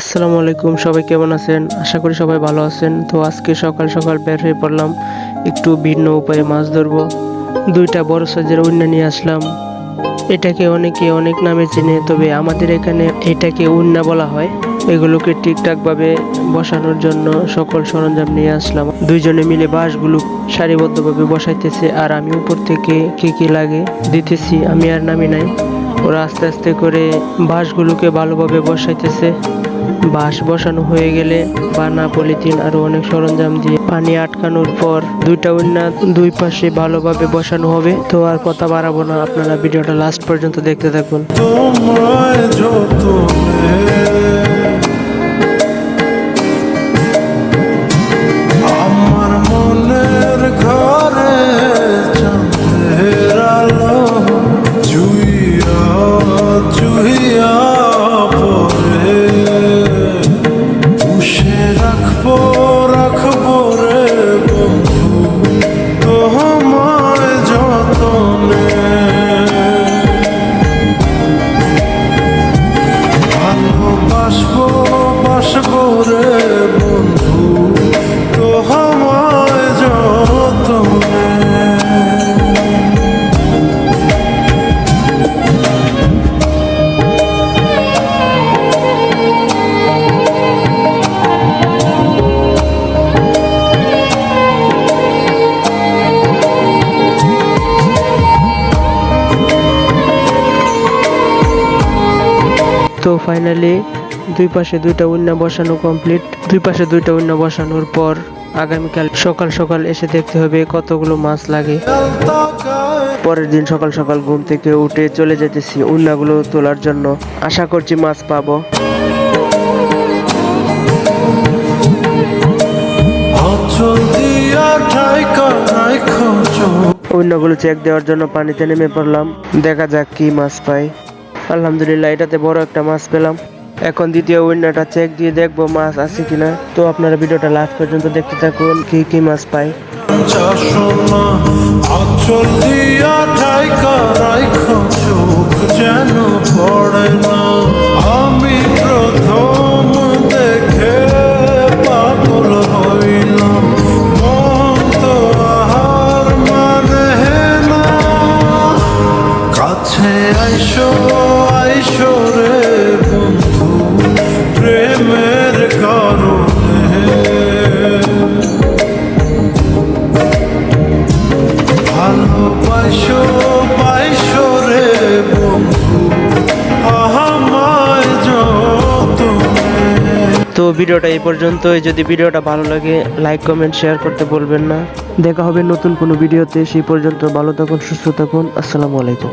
আসসালামু আলাইকুম, সবাই কেমন আছেন? আশা করি সবাই ভালো আছেন। তো আজকে সকাল সকাল বের হয়ে পড়লাম, একটু ভিন্ন উপায়ে মাছ ধরবো। দুইটা বড় সাইজের উন্না নিয়ে আসলাম। এটাকে অনেকে অনেক নামে চেনে, তবে আমাদের এখানে এটাকে উন্না বলা হয়। এগুলোকে ঠিকঠাকভাবে বসানোর জন্য সকল সরঞ্জাম নিয়ে আসলাম। দুইজনে মিলে বাঁশগুলো সারিবদ্ধভাবে বসাইতেছে, আর আমি উপর থেকে কি কি লাগে দিতেছি, আমি আর নামি নাই। ওরা আস্তে আস্তে করে বাঁশগুলোকে ভালোভাবে বসাইতেছে। বাঁশ বসানো হয়ে গেলে বানা, পলিথিন আরও অনেক সরঞ্জাম দিয়ে পানি আটকানোর পর দুইটা উন্না দুই পাশে ভালোভাবে বসানো হবে। তো আর কথা বাড়াবো না, আপনারা ভিডিওটা লাস্ট পর্যন্ত দেখতে থাকুন। যতনে তো ফাইনালি দুই পাশে দুইটা উন্না বসানো কমপ্লিট দুই পাশে দুইটা উন্না বসানোর পর আগামীকাল সকাল সকাল এসে দেখতে হবে কতগুলো মাছ লাগে। পরের দিন সকাল সকাল ঘুম থেকে উঠে চলে যেতেছি উন্নাগুলো তোলার জন্য। আশা করছি মাছ পাবো। উন্নাগুলো চেক দেওয়ার জন্য পানিতে নেমে পড়লাম। দেখা যাক কি মাছ পাই। আলহামদুলিল্লাহ, এটাতে বড় একটা মাছ পেলাম। এখন দ্বিতীয় উইন্ডোটা চেক দিয়ে দেখব মাছ আছে কিনা। তো আপনারা ভিডিওটা লাস্ট পর্যন্ত দেখতে থাকুন, কি কি মাছ পাই। যেন পড়ে না। ভিডিওটা এই পর্যন্তই। যদি ভিডিওটা ভালো লাগে লাইক কমেন্ট শেয়ার করতে বলবেন না। দেখা হবে নতুন কোনো ভিডিওতে। সেই পর্যন্ত ভালো থাকুন, সুস্থ থাকুন। আসসালামু আলাইকুম।